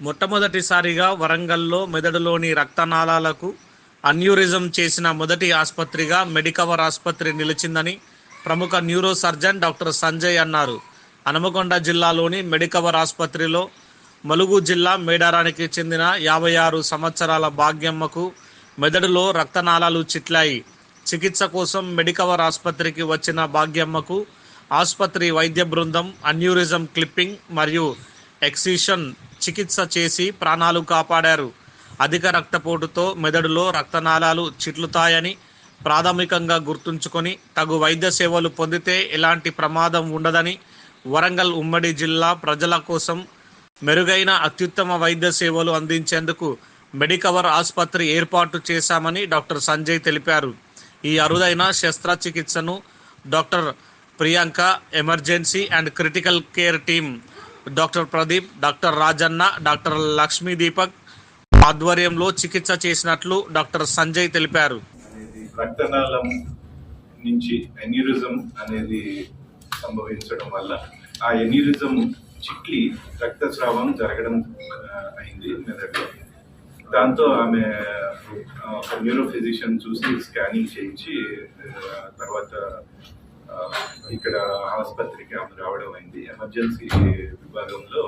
మొట్టమొదటిసారిగా వరంగల్లో మెదడులోని రక్తనాళాలకు అన్యూరిజం చేసిన మొదటి ఆసుపత్రిగా మెడికవర్ ఆసుపత్రి నిలిచిందని ప్రముఖ న్యూరో సర్జన్ డాక్టర్ సంజయ్ అన్నారు. హనుమకొండ జిల్లాలోని మెడికవర్ ఆసుపత్రిలో మలుగు జిల్లా మేడారానికి చెందిన యాభై ఆరు సంవత్సరాల భాగ్యమ్మకు మెదడులో రక్తనాళాలు చిట్లాయి. చికిత్స కోసం మెడికవర్ ఆసుపత్రికి వచ్చిన భాగ్యమ్మకు ఆసుపత్రి వైద్య బృందం అన్యూరిజం క్లిప్పింగ్ మరియు ఎక్సిషన్ చికిత్స చేసి ప్రాణాలు కాపాడారు. అధిక రక్తపోటుతో మెదడులో రక్తనాళాలు చిట్లుతాయని ప్రాథమికంగా గుర్తుంచుకొని తగు వైద్య సేవలు పొందితే ఎలాంటి ప్రమాదం ఉండదని వరంగల్ ఉమ్మడి జిల్లా ప్రజల కోసం మెరుగైన అత్యుత్తమ వైద్య సేవలు అందించేందుకు మెడికవర్ ఆసుపత్రి ఏర్పాటు చేశామని డాక్టర్ సంజయ్ తెలిపారు. ఈ అరుదైన శస్త్రచికిత్సను doctor Priyanka emergency and critical care team doctor Pradeep doctor Rajanna doctor Lakshmi Deepak ఆధ్వర్యంలో చికిత్స చేసినట్లు డాక్టర్ సంజయ్ తెలిపారు. రక్తనాళం నుంచి ఎన్యూరిజం అనేది సంభవించడం వల్ల ఆ ఎన్యూరిజం చిట్లి రక్తస్రావం జరగడం అయింది. మెదడులో దాంతో ఆమె ఒక న్యూరో ఫిజిషియన్ చూసి స్కానింగ్ చేయించి తర్వాత ఇక్కడ ఆసుపత్రికి ఆమె రావడం అయింది. ఎమర్జెన్సీ విభాగంలో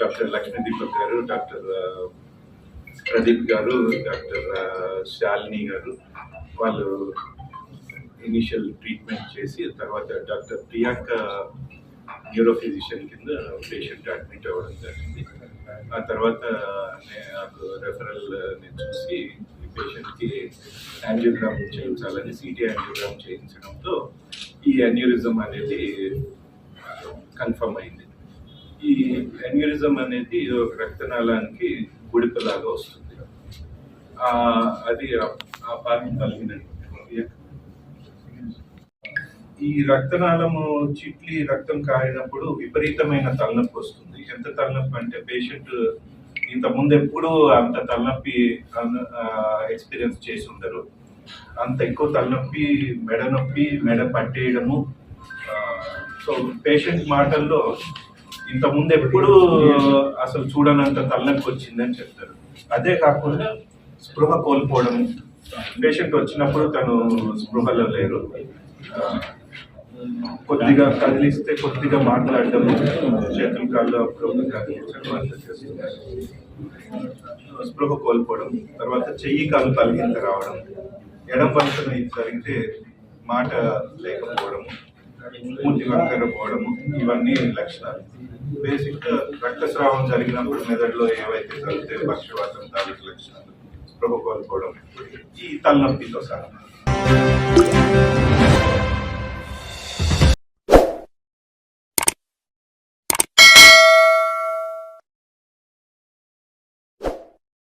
డాక్టర్ లక్ష్మీ దీపక్ గారు డాక్టర్ ప్రదీప్ గారు డాక్టర్ శాలిని గారు వాళ్ళు ఇనిషియల్ ట్రీట్మెంట్ చేసి తర్వాత డాక్టర్ ప్రియాంక న్యూరో ఫిజిషియన్ కింద పేషెంట్ అడ్మిట్ అవ్వడం జరిగింది. ఆ తర్వాత నే- నాకు రెఫరల్ నేను చూసి ఈ పేషెంట్కి యాంజియోగ్రామ్ చేయించాలని సిటీ యాంజియోగ్రామ్ చేయించడంతో ఈ అన్యూరిజం అనేది కన్ఫర్మ్ అయింది. ఈ ఎన్యూరిజం అనేది ఒక రక్తనాళానికి గుడిపలాగా వస్తుంది. అది ఆ- ఆ కలిగిన కలిగినట్టు ఈ రక్తనాళము చిట్లి రక్తం కారినప్పుడు విపరీతమైన తలనొప్పి వస్తుంది. ఎంత తలనొప్పి అంటే పేషెంట్ ఇంత ముందు ఎప్పుడు అంత తలనొప్పి ఎక్స్పీరియన్స్ చేసి ఉండరు. అంత ఎక్కువ తలనొప్పి మెడ నొప్పి మెడ పట్టేయడము సో పేషెంట్ మాటల్లో ఇంత ముందు ఎప్పుడు అసలు చూడనంత తలనొప్పి వచ్చిందని చెప్తారు. అదే కాకుండా స్పృహ కోల్పోవడం పేషెంట్ వచ్చినప్పుడు తను స్పృహలో లేరు. కొద్దిగా కదిలిస్తే కొద్దిగా మాట్లాడడం చేతులు కాళ్ళు అప్పుడు స్పృహ కోల్పోవడం తర్వాత చెయ్యి కాలు తలిగింత రావడం ఎడం పలుకున జరిగితే మాట లేకపోవడం మూతి వంకర పోవడము ఇవన్నీ లక్షణాలు. బేసిక్ రక్తస్రావం జరిగినప్పుడు మెదడులో ఏవైతే జరిగితే పక్షవాతం తాలూకు లక్షణాలు స్పృహ కోల్పోవడం ఈ తలనొప్పితో సహా.